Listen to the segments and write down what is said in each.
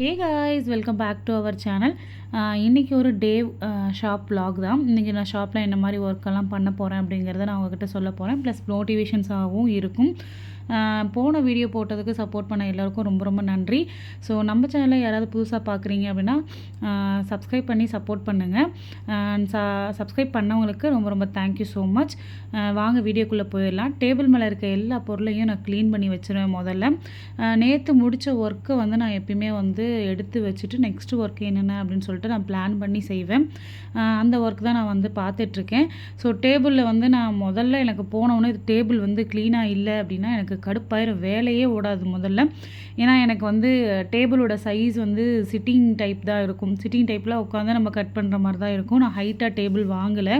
Hey guys welcome back to our channel இன்றைக்கி ஒரு டே shop vlog தான். இன்றைக்கி நான் ஷாப்பில் என்ன மாதிரி ஒர்க்கெல்லாம் பண்ண போகிறேன் அப்படிங்கிறத நான் உங்ககிட்ட சொல்ல போகிறேன் ப்ளஸ் மோட்டிவேஷன்ஸாகவும் இருக்கும். போன வீடியோ போட்டதுக்கு சப்போர்ட் பண்ண எல்லாருக்கும் ரொம்ப ரொம்ப நன்றி. ஸோ நம்ம சேனலில் யாராவது புதுசாக பார்க்குறீங்க அப்படின்னா சப்ஸ்கிரைப் பண்ணி சப்போர்ட் பண்ணுங்கள் சப்ஸ்கிரைப் பண்ணவங்களுக்கு ரொம்ப ரொம்ப தேங்க்யூ ஸோ மச் வாங்க வீடியோக்குள்ளே போயிடலாம். டேபிள் மேலே இருக்க எல்லா பொருளையும் நான் க்ளீன் பண்ணி வச்சுருவேன் முதல்ல. நேற்று முடித்த ஒர்க்கை வந்து நான் எப்பயுமே வந்து எடுத்து வச்சுட்டு நெக்ஸ்ட் ஒர்க் என்னென்ன அப்படின்னு சொல்லிட்டு நான் பிளான் பண்ணி செய்வேன். அந்த ஒர்க் தான் நான் வந்து பார்த்துட்ருக்கேன் ஸோ டேபிளில் வந்து நான் முதல்ல எனக்கு போனவுடனே இது டேபிள் வந்து க்ளீனாக இல்லை அப்படின்னா எனக்கு கடுப்பாயிரும். வேலையே ஓடாது முதல்ல. ஏன்னா எனக்கு வந்து டேபிளோட சைஸ் வந்து சிட்டிங் டைப் தான் இருக்கும். சிட்டிங் டைப்பில் உட்காந்து நம்ம கட் பண்ணுற மாதிரி தான் இருக்கும். நான் ஹைட்டாக டேபிள் வாங்கலை.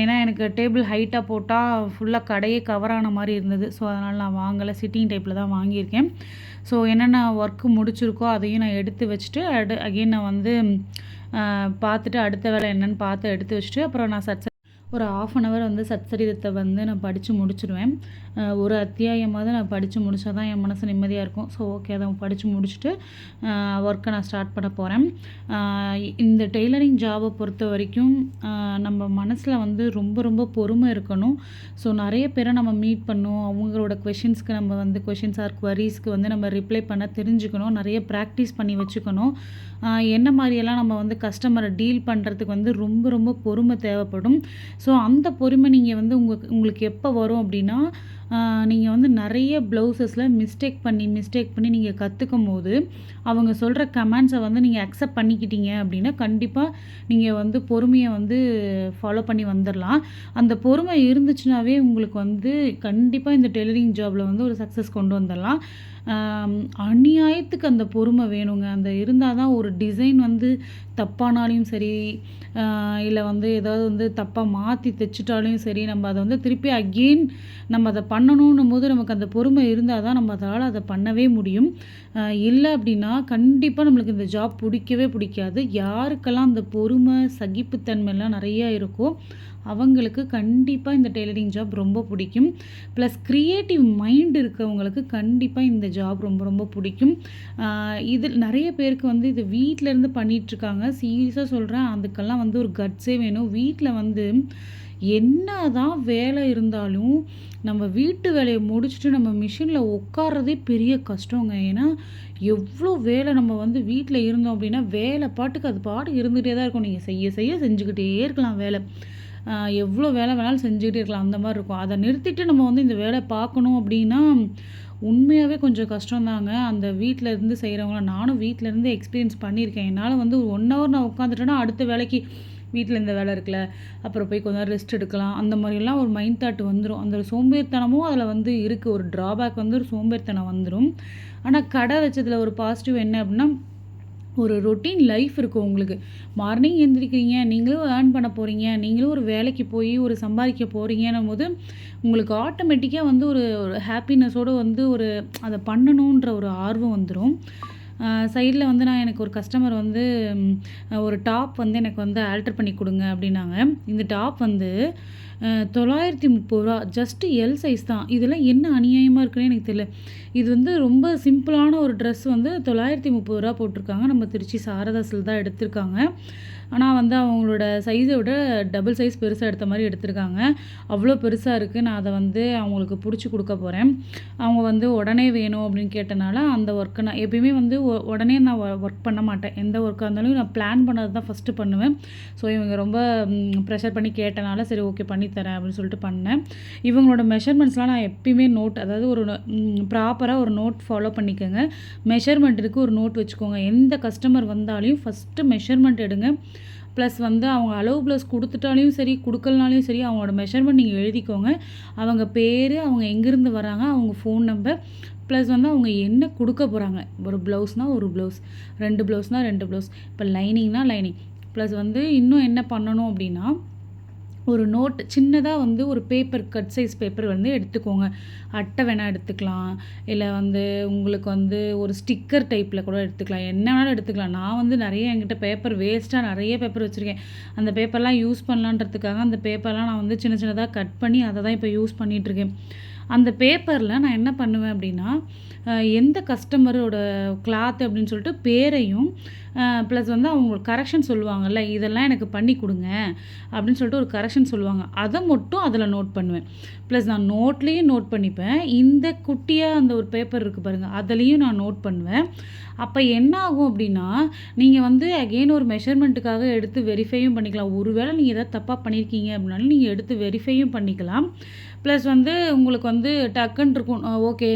ஏன்னா எனக்கு டேபிள் ஹைட்டாக போட்டால் ஃபுல்லாக கடையே கவர் ஆன மாதிரி இருந்தது. ஸோ அதனால் நான் வாங்கலை. சிட்டிங் டைப்பில் தான் வாங்கியிருக்கேன். ஸோ என்னென்ன ஒர்க்கு முடிச்சிருக்கோ அதையும் நான் எடுத்து வச்சுட்டு அடு அகெயின் நான் வந்து பார்த்துட்டு அடுத்த வேலை என்னென்னு பார்த்து எடுத்து வச்சுட்டு அப்புறம் நான் சட் ஒரு ஆஃப் அன் ஹவர் வந்து சச்சரிதத்தை வந்து நான் படித்து முடிச்சிடுவேன் ஒரு அத்தியாயமாவது நான் படித்து முடிச்சா தான் என் மனசு நிம்மதியாக இருக்கும். ஸோ ஓகே அதை படித்து முடிச்சுட்டு ஒர்க்கை நான் ஸ்டார்ட் பண்ண போகிறேன் இந்த டெய்லரிங் ஜாபை பொறுத்த வரைக்கும் நம்ம மனசில் வந்து ரொம்ப ரொம்ப பொறுமை இருக்கணும். ஸோ நிறைய பேரை நம்ம மீட் பண்ணணும் அவங்களோட கொஷின்ஸ்க்கு நம்ம வந்து கொஷின்ஸ் ஆர் குவரிஸ்க்கு வந்து நம்ம ரிப்ளை பண்ண தெரிஞ்சுக்கணும். நிறைய ப்ராக்டிஸ் பண்ணி வச்சுக்கணும். என்ன மாதிரியெல்லாம் நம்ம வந்து கஸ்டமரை டீல் பண்ணுறதுக்கு வந்து ரொம்ப ரொம்ப பொறுமை தேவைப்படும். ஸோ அந்த பொறுமை நீங்கள் வந்து உங்கள் உங்களுக்கு எப்போ வரும் அப்படின்னா நீங்கள் வந்து நிறைய ப்ளவுசஸில் மிஸ்டேக் பண்ணி மிஸ்டேக் பண்ணி நீங்கள் கற்றுக்கும் போது அவங்க சொல்கிற கமெண்ட்ஸை வந்து நீங்கள் அக்செப்ட் பண்ணிக்கிட்டீங்க அப்படின்னா கண்டிப்பாக நீங்கள் வந்து பொறுமையை வந்து ஃபாலோ பண்ணி வந்துடலாம் அந்த பொறுமை இருந்துச்சுனாவே உங்களுக்கு வந்து கண்டிப்பாக இந்த டெய்லரிங் ஜாபில் வந்து ஒரு சக்ஸஸ் கொண்டு வந்துடலாம் அநியாயத்துக்கு அந்த பொறுமை வேணுங்க. அந்த இருந்தால் தான் ஒரு டிசைன் வந்து தப்பானாலையும் சரி இல்லை வந்து ஏதாவது வந்து தப்பாக மாற்றி தைச்சிட்டாலையும் சரி நம்ம அதை வந்து திருப்பி அகெயின் நம்ம அதை பண்ணணுன்னும் போது நமக்கு அந்த பொறுமை இருந்தால் தான் நம்ம அதால் அதை பண்ணவே முடியும். இல்லை அப்படின்னா கண்டிப்பாக நம்மளுக்கு இந்த ஜாப் பிடிக்கவே பிடிக்காது. யாருக்கெல்லாம் அந்த பொறுமை சகிப்புத்தன்மைலாம் நிறையா இருக்கோ அவங்களுக்கு கண்டிப்பாக இந்த டெய்லரிங் ஜாப் ரொம்ப பிடிக்கும். ப்ளஸ் க்ரியேட்டிவ் மைண்ட் இருக்கவங்களுக்கு கண்டிப்பாக இந்த ஜாப் ரொம்ப ரொம்ப பிடிக்கும். இதில் இது நிறைய பேருக்கு வந்து இது வீட்டில் இருந்து சீரியஸாக சொல்கிறேன் அதுக்கெல்லாம் வந்து ஒரு கட்ஸே வேணும். வீட்டில் வந்து என்ன தான் வேலை இருந்தாலும் நம்ம வீட்டு வேலையை முடிச்சுட்டு நம்ம மிஷினில் உட்கார்றதே பெரிய கஷ்டங்க. ஏன்னா எவ்வளோ வேலை நம்ம வந்து வீட்டில் இருந்தோம் அப்படின்னா வேலை பாட்டுக்கு அது பாட்டு இருந்துகிட்டே தான் இருக்கும். நீங்கள் செய்ய செய்ய செஞ்சுக்கிட்டே இருக்கலாம் வேலை. எவ்வளோ வேலை வேணாலும் செஞ்சுக்கிட்டே இருக்கலாம். அந்த மாதிரி இருக்கும். அதை நிறுத்திட்டு நம்ம வந்து இந்த வேலை பார்க்கணும் அப்படின்னா உண்மையாகவே கொஞ்சம் கஷ்டம்தாங்க. அந்த வீட்டில் இருந்து செய்கிறவங்கள நானும் வீட்டில் இருந்து எக்ஸ்பீரியன்ஸ் பண்ணியிருக்கேன். என்னால் வந்து ஒரு ஒன் ஹவர் நான் உட்காந்துட்டேன்னா அடுத்த வேலைக்கு வீட்டில் இந்த வேலை இருக்குல்ல. அப்புறம் போய் கொஞ்சம் நேரம் ரெஸ்ட் எடுக்கலாம். அந்த மாதிரிலாம் ஒரு மைண்ட் தாட் வந்துடும் அந்த சோம்பேறித்தனமும் அதில் வந்து இருக்குது ஒரு ட்ராபேக் வந்து ஒரு சோம்பேறித்தனம் வந்துடும் ஆனால் கடை வச்சதில் ஒரு பாசிட்டிவ் என்ன அப்படின்னா ஒரு ரொட்டீன் லைஃப் இருக்கும் உங்களுக்கு. மார்னிங் எழுந்திரிக்கிறீங்க நீங்களும் ஏர்ன் பண்ண போகிறீங்க நீங்களும் ஒரு வேலைக்கு போய் ஒரு சம்பாதிக்க போகிறீங்கன்னும் போது உங்களுக்கு ஆட்டோமேட்டிக்காக வந்து ஒரு ஒரு ஹாப்பினஸோடு வந்து ஒரு அதை பண்ணணுன்ற ஒரு ஆர்வம் வந்துடும் சைடில் வந்து நான் எனக்கு ஒரு கஸ்டமர் வந்து ஒரு டாப் வந்து எனக்கு வந்து ஆல்டர் பண்ணி கொடுங்க அப்படின்னாங்க. இந்த டாப் வந்து தொள்ளாயிரத்தி முப்பது ரூபா ஜஸ்ட்டு எல் சைஸ் தான். இதெல்லாம் என்ன அநியாயமாக இருக்குன்னு எனக்கு தெரியல. இது வந்து ரொம்ப சிம்பிளான ஒரு ட்ரெஸ் வந்து தொள்ளாயிரத்தி முப்பது ரூபா போட்டிருக்காங்க. நம்ம திருச்சி சாரதாசில் தான் எடுத்திருக்காங்க. ஆனால் வந்து அவங்களோட சைஸை விட டபுள் சைஸ் பெருசாக எடுத்த மாதிரி எடுத்திருக்காங்க. அவ்வளோ பெருசாக இருக்குது நான் அதை வந்து அவங்களுக்கு பிடிச்சி கொடுக்க போகிறேன் அவங்க வந்து உடனே வேணும் அப்படின்னு கேட்டனால அந்த ஒர்க்கை நான் எப்பயுமே வந்து உடனே நான் ஒர்க் பண்ண மாட்டேன். எந்த ஒர்க்காக இருந்தாலும் நான் பிளான் பண்ணது தான் ஃபஸ்ட்டு பண்ணுவேன். ஸோ இவங்க ரொம்ப ப்ரெஷர் பண்ணி கேட்டனால சரி ஓகே பண்ணித்தரேன் அப்படின்னு சொல்லிட்டு பண்ணேன். இவங்களோட மெஷர்மெண்ட்ஸ்லாம் நான் எப்பயுமே நோட் அதாவது ஒரு ப்ராப்பராக ஒரு நோட் ஃபாலோ பண்ணிக்கோங்க. மெஷர்மெண்ட்டுக்கு ஒரு நோட் வச்சுக்கோங்க. எந்த கஸ்டமர் வந்தாலையும் ஃபஸ்ட்டு மெஷர்மெண்ட் எடுங்க. ப்ளஸ் வந்து அவங்க அளவு ப்ளஸ் கொடுத்துட்டாலையும் சரி கொடுக்கலனாலையும் சரி அவங்களோட மெஷர்மெண்ட் நீங்கள் எழுதிக்கோங்க. அவங்க பேர் அவங்க எங்கேருந்து வராங்க அவங்க ஃபோன் நம்பர் ப்ளஸ் வந்து அவங்க என்ன கொடுக்க போகிறாங்க ஒரு ப்ளவுஸ்னால் ஒரு ப்ளவுஸ் ரெண்டு ப்ளவுஸ்னால் ரெண்டு ப்ளவுஸ் இப்போ லைனிங்னால் லைனிங் ப்ளஸ் வந்து இன்னும் என்ன பண்ணணும் அப்படின்னா ஒரு நோட் சின்னதாக வந்து ஒரு பேப்பர் கட் சைஸ் பேப்பர் வந்து எடுத்துக்கோங்க. அட்டை வேணால் எடுத்துக்கலாம். இல்லை வந்து உங்களுக்கு வந்து ஒரு ஸ்டிக்கர் டைப்பில் கூட எடுத்துக்கலாம். என்ன வேணாலும் எடுத்துக்கலாம். நான் வந்து நிறைய என்கிட்ட பேப்பர் வேஸ்ட்டாக நிறைய பேப்பர் வச்சுருக்கேன். அந்த பேப்பர்லாம் யூஸ் பண்ணலான்றதுக்காக அந்த பேப்பர்லாம் நான் வந்து சின்ன சின்னதாக கட் பண்ணி அதை தான் இப்போ யூஸ் பண்ணிகிட்ருக்கேன் அந்த பேப்பரில் நான் என்ன பண்ணுவேன் அப்படின்னா எந்த கஸ்டமரோட கிளாத் அப்படின்னு சொல்லிட்டு பேரையும் ப்ளஸ் வந்து அவங்க கரெக்ஷன் சொல்லுவாங்கல்ல இதெல்லாம் எனக்கு பண்ணி கொடுங்க அப்படின்னு சொல்லிட்டு ஒரு கரெக்ஷன் சொல்லுவாங்க. அதை மட்டும் அதில் நோட் பண்ணுவேன். ப்ளஸ் நான் நோட்லேயும் நோட் பண்ணிப்பேன். இந்த குட்டியாக அந்த ஒரு பேப்பர் இருக்குது பாருங்கள் அதுலேயும் நான் நோட் பண்ணுவேன். அப்போ என்ன ஆகும் அப்படின்னா நீங்கள் வந்து அகெயின் ஒரு மெஷர்மெண்ட்டுக்காக எடுத்து வெரிஃபையும் பண்ணிக்கலாம். ஒருவேளை நீங்கள் எதாவது தப்பாக பண்ணியிருக்கீங்க அப்படின்னாலும் நீங்கள் எடுத்து வெரிஃபையும் பண்ணிக்கலாம். ப்ளஸ் வந்து உங்களுக்கு வந்து டக்குன்னு இருக்கும் ஓகே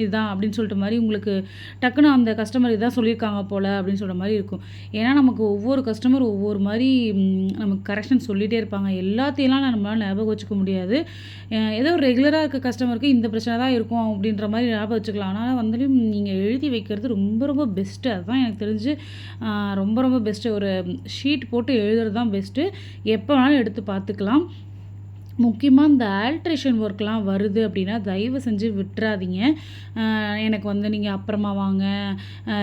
இதுதான் அப்படின்னு சொல்லிட்டு மாதிரி உங்களுக்கு டக்குன்னு அந்த கஸ்டமர் இதான் சொல்லியிருக்காங்க போல் அப்படின்னு சொல்கிற மாதிரி இருக்கும். ஏன்னா நமக்கு ஒவ்வொரு கஸ்டமர் ஒவ்வொரு மாதிரி நமக்கு கரெக்ஷன் சொல்லிகிட்டே இருப்பாங்க. எல்லாத்தையெல்லாம் நம்மளால் ஞாபகம் வச்சுக்க முடியாது. ஏதோ ரெகுலராக இருக்க கஸ்டமருக்கு இந்த பிரச்சனை தான் இருக்கும் அப்படின்ற மாதிரி ஞாபகம் வச்சுக்கலாம். ஆனால் வந்து நீங்கள் எழுதி வைக்கிறது ரொம்ப ரொம்ப பெஸ்ட்டு அதுதான் எனக்கு தெரிஞ்சு ரொம்ப ரொம்ப பெஸ்ட்டு ஒரு ஷீட் போட்டு எழுதுறது தான் பெஸ்ட்டு எப்போ வேணாலும் எடுத்து பார்த்துக்கலாம். முக்கியமாக இந்த ஆல்ட்ரேஷன் ஒர்க்லாம் வருது அப்படின்னா தயவு செஞ்சு விட்டுறாதீங்க. எனக்கு வந்து நீங்கள் அப்புறமா வாங்க.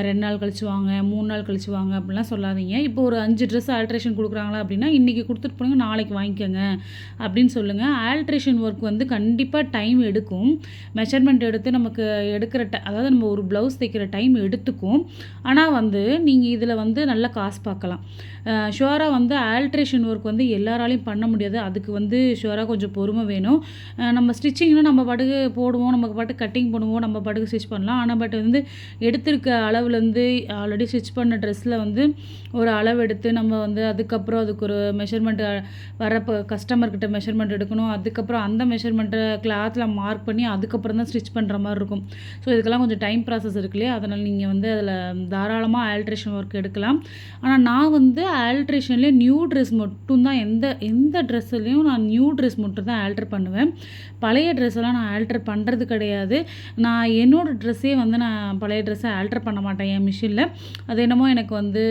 ரெண்டு நாள் கழிச்சு வாங்க மூணு நாள் கழிச்சு வாங்க அப்படிலாம் சொல்லாதீங்க. இப்போ ஒரு அஞ்சு ட்ரெஸ் ஆல்ட்ரேஷன் கொடுக்குறாங்களா அப்படின்னா இன்றைக்கி கொடுத்துட்டு போனீங்க நாளைக்கு வாங்கிக்கோங்க அப்படின்னு சொல்லுங்கள் ஆல்ட்ரேஷன் ஒர்க் வந்து கண்டிப்பாக டைம் எடுக்கும். மெஷர்மெண்ட் எடுத்து நமக்கு எடுக்கிற ட அதாவது நம்ம ஒரு ப்ளவுஸ் தைக்கிற டைம் எடுத்துக்கும். ஆனால் வந்து நீங்கள் இதில் வந்து நல்ல காசு பார்க்கலாம். ஷுவராக வந்து ஆல்ட்ரேஷன் ஒர்க் வந்து எல்லாராலையும் பண்ண முடியாது. அதுக்கு வந்து ஷுவராக கொஞ்சம் பொறுமை வேணும். நம்ம ஸ்டிச்சிங்னா நம்ம பாட்டுக்கு போடுவோம் நமக்கு பாட்டு கட்டிங் பண்ணுவோம் நம்ம பாட்டுக்கு ஸ்டிச் பண்ணலாம். ஆனால் பட் வந்து எடுத்திருக்க அளவுலேருந்து ஆல்ரெடி ஸ்டிச் பண்ண ட்ரெஸ்ஸில் வந்து ஒரு அளவு எடுத்து நம்ம வந்து அதுக்கப்புறம் அதுக்கு ஒரு மெஷர்மெண்ட் வரப்போ கஸ்டமர்கிட்ட மெஷர்மெண்ட் எடுக்கணும். அதுக்கப்புறம் அந்த மெஷர்மெண்ட்டை கிளாத்தில் மார்க் பண்ணி அதுக்கப்புறம் தான் ஸ்டிச் பண்ணுற மாதிரி இருக்கும். ஸோ இதுக்கெல்லாம் கொஞ்சம் டைம் ப்ராசஸ் இருக்கு இல்லையா? அதனால் நீங்கள் வந்து அதில் தாராளமாக ஆல்ட்ரேஷன் ஒர்க் எடுக்கலாம். ஆனால் நான் வந்து ஆல்ட்ரேஷன்லேயே நியூ ட்ரெஸ் மட்டும்தான் எந்த எந்த ட்ரெஸ்ஸுலேயும் நான் நியூ ட்ரெஸ் மட்டும் தான் ஆல்ட்ரு பண்ணுவேன். பழைய ட்ரெஸ் எல்லாம் நான் ஆல்ட்ரு பண்ணுறது கிடையாது. நான் என்னோட ட்ரெஸ்ஸே வந்து நான் பழைய ட்ரெஸ்ஸை ஆல்ட்ரு பண்ண மாட்டேன் என் மிஷினில் அது என்னமோ எனக்கு வந்து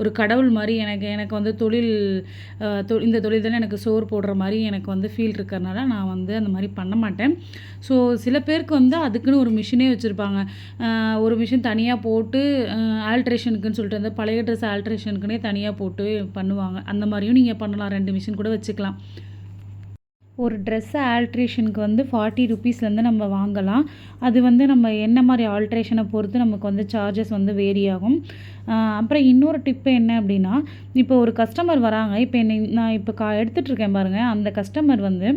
ஒரு கடவுள் மாதிரி எனக்கு எனக்கு வந்து தொழில் தொ இந்த தொழில் தானே எனக்கு சோறு போடுற மாதிரி எனக்கு வந்து ஃபீல் இருக்கிறனால நான் வந்து அந்த மாதிரி பண்ண மாட்டேன். ஸோ சில பேருக்கு வந்து அதுக்குன்னு ஒரு மிஷினே வச்சுருப்பாங்க. ஒரு மிஷின் தனியாக போட்டு ஆல்ட்ரேஷனுக்குன்னு சொல்லிட்டு அந்த பழைய ட்ரெஸ் ஆல்ட்ரேஷனுக்குனே தனியாக போட்டு பண்ணுவாங்க. அந்த மாதிரியும் நீங்கள் பண்ணலாம். ரெண்டு மிஷின் கூட வச்சுக்கலாம். ஒரு ட்ரெஸ்ஸை ஆல்ட்ரேஷனுக்கு வந்து ஃபார்ட்டி ருபீஸ்லேருந்து நம்ம வாங்கலாம். அது வந்து நம்ம என்ன மாதிரி ஆல்ட்ரேஷனை பொறுத்து நமக்கு வந்து சார்ஜஸ் வந்து வேரி ஆகும். அப்புறம் இன்னொரு டிப்பு என்ன அப்படின்னா இப்போ ஒரு கஸ்டமர் வராங்க. இப்போ என்னை நான் இப்போ கா எடுத்துகிட்ருக்கேன் பாருங்கள் அந்த கஸ்டமர் வந்து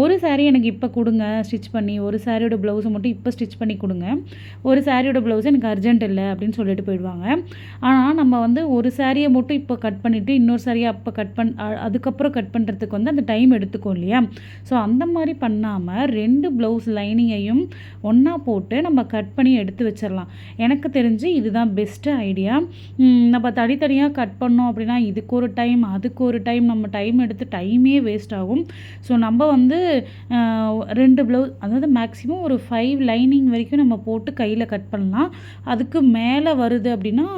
ஒரு சாரீ எனக்கு இப்போ கொடுங்க ஸ்டிச் பண்ணி ஒரு சாரியோட ப்ளவுஸை மட்டும் இப்போ ஸ்டிச் பண்ணி கொடுங்க. ஒரு சாரியோட ப்ளவுஸ் எனக்கு அர்ஜென்ட் இல்லை அப்படின்னு சொல்லிட்டு போயிடுவாங்க. ஆனால் நம்ம வந்து ஒரு சாரியை மட்டும் இப்போ கட் பண்ணிவிட்டு இன்னொரு சாரியை அப்போ கட் பண் அதுக்கப்புறம் கட் பண்ணுறதுக்கு வந்து அந்த டைம் எடுத்துக்கும் இல்லையா? ஸோ அந்த மாதிரி பண்ணாமல் ரெண்டு ப்ளவுஸ் லைனிங்கையும் ஒன்றா போட்டு நம்ம கட் பண்ணி எடுத்து வச்சிடலாம் எனக்கு தெரிஞ்சு இதுதான் பெஸ்ட்டு ஐடியா நம்ம தனித்தனியாக கட் பண்ணோம் அப்படின்னா இதுக்கு ஒரு டைம் அதுக்கு ஒரு டைம் நம்ம டைம் எடுத்து டைமே வேஸ்ட் ஆகும். ஸோ நம்ம வந்து ரெண்டு ப்ளவுஸ் அதாவது மேக்ஸிமம் ஒரு ஃபைவ் லைனிங் வரைக்கும் நம்ம போட்டு கையில் கட் பண்ணலாம். அதுக்கு மேலே வருது அப்படின்னா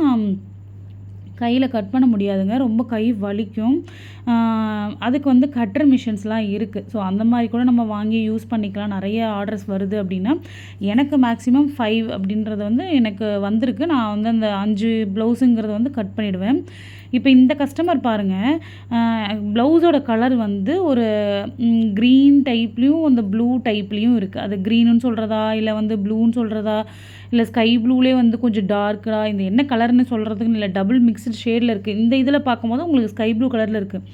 கையில் கட் பண்ண முடியாதுங்க. ரொம்ப கை வலிக்கும். அதுக்கு வந்து கட்டர் மிஷின்ஸ்லாம் இருக்குது ஸோ அந்த மாதிரி கூட நம்ம வாங்கி யூஸ் பண்ணிக்கலாம். நிறைய ஆர்டர்ஸ் வருது அப்படின்னா எனக்கு மேக்ஸிமம் ஃபைவ் அப்படின்றது வந்து எனக்கு வந்திருக்கு. நான் வந்து அந்த அஞ்சு ப்ளவுஸுங்கிறத வந்து கட் பண்ணிவிடுவேன் இப்போ இந்த கஸ்டமர் பாருங்கள் ப்ளவுஸோட கலர் வந்து ஒரு க்ரீன் டைப்லேயும் அந்த ப்ளூ டைப்லேயும் இருக்குது அது க்ரீனுன்னு சொல்கிறதா இல்லை வந்து ப்ளூன்னு சொல்கிறதா இல்லை ஸ்கை ப்ளூலே வந்து கொஞ்சம் டார்க்காக இந்த என்ன கலர்னு சொல்கிறதுக்குன்னு இல்லை டபுள் மிக்ஸ்டு ஷேடில் இருக்குது இந்த இதில் பார்க்கும்போது உங்களுக்கு ஸ்கை ப்ளூ கலரில் இருக்குது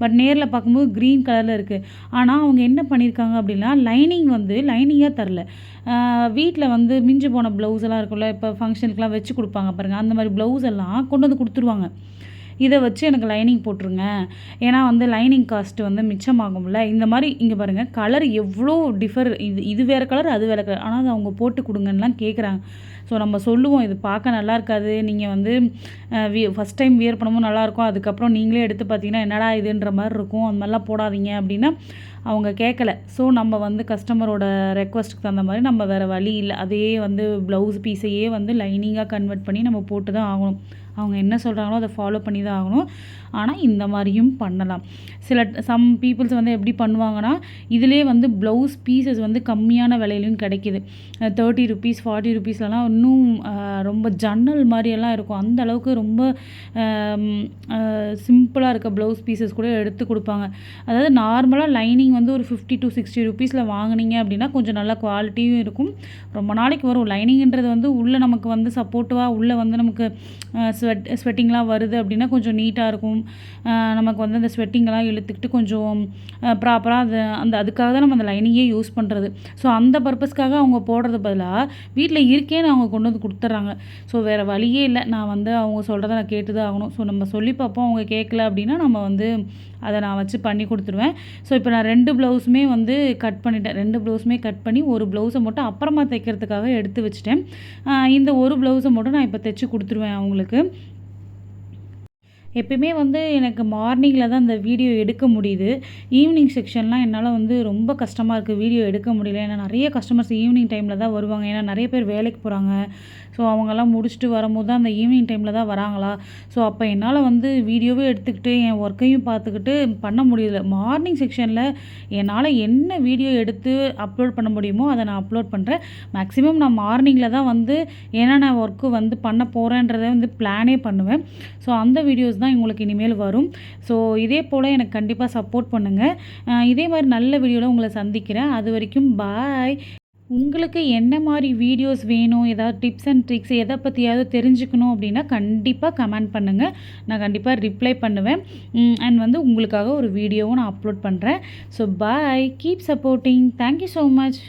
பட் நேரில் பார்க்கும்போது க்ரீன் கலரில் இருக்குது ஆனால் அவங்க என்ன பண்ணியிருக்காங்க அப்படின்னா லைனிங் வந்து லைனிங்காக தரல. வீட்டில் வந்து மிஞ்சி போன ப்ளவுஸ் எல்லாம் இருக்கும்ல இப்போ ஃபங்க்ஷனுக்குலாம் வச்சு கொடுப்பாங்க பாருங்கள் அந்த மாதிரி ப்ளவுஸ் எல்லாம் கொண்டு வந்து கொடுத்துருவாங்க. இதை வச்சு எனக்கு லைனிங் போட்டுருங்க. ஏன்னா வந்து லைனிங் காஸ்ட் வந்து மிச்சமாகும்ல. இந்த மாதிரி இங்கே பாருங்கள் கலர் எவ்வளோ டிஃபர் இது இது வேறு கலர் அது வேறு கலர் ஆனால் அது அவங்க போட்டு கொடுங்கன்னுலாம் கேட்குறாங்க ஸோ நம்ம சொல்லுவோம் இது பார்க்க நல்லா இருக்காது. நீங்கள் வந்து ஃபஸ்ட் டைம் வியர் பண்ணும்போது நல்லாயிருக்கும் அதுக்கப்புறம் நீங்களே எடுத்து பார்த்தீங்கன்னா என்னடா இதுன்ற மாதிரி இருக்கும். அந்த மாதிரிலாம் போடாதீங்க அப்படின்னா அவங்க கேட்கல ஸோ நம்ம வந்து கஸ்டமரோட ரெக்வஸ்ட்டுக்கு தகுந்த மாதிரி நம்ம வேறு வழி இல்லை. அதே வந்து ப்ளவுஸ் பீஸையே வந்து லைனிங்காக கன்வெர்ட் பண்ணி நம்ம போட்டு தான் ஆகணும். அவங்க என்ன சொல்கிறாங்களோ அதை ஃபாலோ பண்ணி தான் ஆகணும். ஆனால் இந்த மாதிரியும் பண்ணலாம். சில சம் பீப்புள்ஸ் வந்து எப்படி பண்ணுவாங்கன்னா இதிலே வந்து ப்ளவுஸ் பீசஸ் வந்து கம்மியான விலையிலையும் கிடைக்கிது. தேர்ட்டி ருபீஸ் ஃபார்ட்டி ருபீஸ்லலாம் இன்னும் ரொம்ப ஜன்னல் மாதிரியெல்லாம் இருக்கும். அந்த அளவுக்கு ரொம்ப சிம்பிளாக இருக்க ப்ளவுஸ் பீசஸ் கூட எடுத்து கொடுப்பாங்க. அதாவது நார்மலாக லைனிங் வந்து ஒரு ஃபிஃப்டி டு சிக்ஸ்டி ருபீஸில் வாங்குனீங்க அப்படின்னா கொஞ்சம் நல்ல குவாலிட்டியும் இருக்கும். ரொம்ப நாளைக்கு வரும். லைனிங்கிறது வந்து உள்ளே நமக்கு வந்து சப்போர்ட்டிவாக உள்ளே வந்து நமக்கு ஸ்வெட் ஸ்வெட்டிங்லாம் வருது அப்படின்னா கொஞ்சம் நீட்டாக இருக்கும். நமக்கு வந்து அந்த ஸ்வெட்டிங்கெல்லாம் இழுத்துக்கிட்டு கொஞ்சம் ப்ராப்பராக அது அந்த அதுக்காக தான் நம்ம அந்த லைனிங்கே யூஸ் பண்ணுறது ஸோ அந்த பர்பஸ்க்காக அவங்க போடுறது பதிலாக வீட்டில் இருக்கேன்னு அவங்க கொண்டு வந்து கொடுத்துட்றாங்க. ஸோ வேறு வழியே இல்லை. நான் வந்து அவங்க சொல்கிறத நான் கேட்டு தான் ஆகணும். ஸோ நம்ம சொல்லி பார்ப்போம். அவங்க கேட்கல அப்படின்னா நம்ம வந்து அதை நான் வச்சு பண்ணி கொடுத்துருவேன். ஸோ இப்போ நான் ரெண்டு ப்ளவுஸுமே வந்து கட் பண்ணிட்டேன். ரெண்டு ப்ளவுஸுமே கட் பண்ணி ஒரு ப்ளவுஸை மட்டும் அப்புறமா தைக்கிறதுக்காக எடுத்து வச்சுட்டேன். இந்த ஒரு ப்ளவுஸை மட்டும் நான் இப்போ தைச்சு கொடுத்துருவேன் அவங்களுக்கு. எப்பயுமே வந்து எனக்கு மார்னிங்கில் தான் இந்த வீடியோ எடுக்க முடியுது. ஈவினிங் செக்ஷன்லாம் என்னால் வந்து ரொம்ப கஷ்டமாக இருக்குது வீடியோ எடுக்க முடியல. ஏன்னா நிறைய கஸ்டமர்ஸ் ஈவினிங் டைமில் தான் வருவாங்க. ஏன்னா நிறைய பேர் வேலைக்கு போகிறாங்க ஸோ அவங்கெல்லாம் முடிச்சுட்டு வரும்போது தான் அந்த ஈவினிங் டைமில் தான் வராங்களா? ஸோ அப்போ என்னால் வந்து வீடியோவே எடுத்துக்கிட்டு என் ஒர்க்கையும் பார்த்துக்கிட்டு பண்ண முடியல. மார்னிங் செக்ஷனில் என்னால் என்ன வீடியோ எடுத்து அப்லோட் பண்ண முடியுமோ அதை நான் அப்லோட் பண்ணுறேன் மேக்ஸிமம் நான் மார்னிங்கில் தான் வந்து என்னென்ன ஒர்க்கு வந்து பண்ண போகிறேன்றதை வந்து பிளானே பண்ணுவேன். ஸோ அந்த வீடியோஸ் தான் உங்களுக்கு இனிமேல் வரும். ஸோ இதே போல் எனக்கு கண்டிப்பாக சப்போர்ட் பண்ணுங்கள் இதே மாதிரி நல்ல வீடியோவில் உங்களை சந்திக்கிறேன். அது வரைக்கும் பாய் உங்களுக்கு என்ன மாதிரி வீடியோஸ் வேணும்? ஏதாவது டிப்ஸ் அண்ட் ட்ரிக்ஸ் எதை பற்றியாவது தெரிஞ்சுக்கணும் அப்படின்னா கண்டிப்பாக கமெண்ட் பண்ணுங்கள் நான் கண்டிப்பாக ரிப்ளை பண்ணுவேன். அண்ட் வந்து உங்களுக்காக ஒரு வீடியோவும் நான் அப்லோட் பண்ணுறேன் so bye keep supporting thank you so much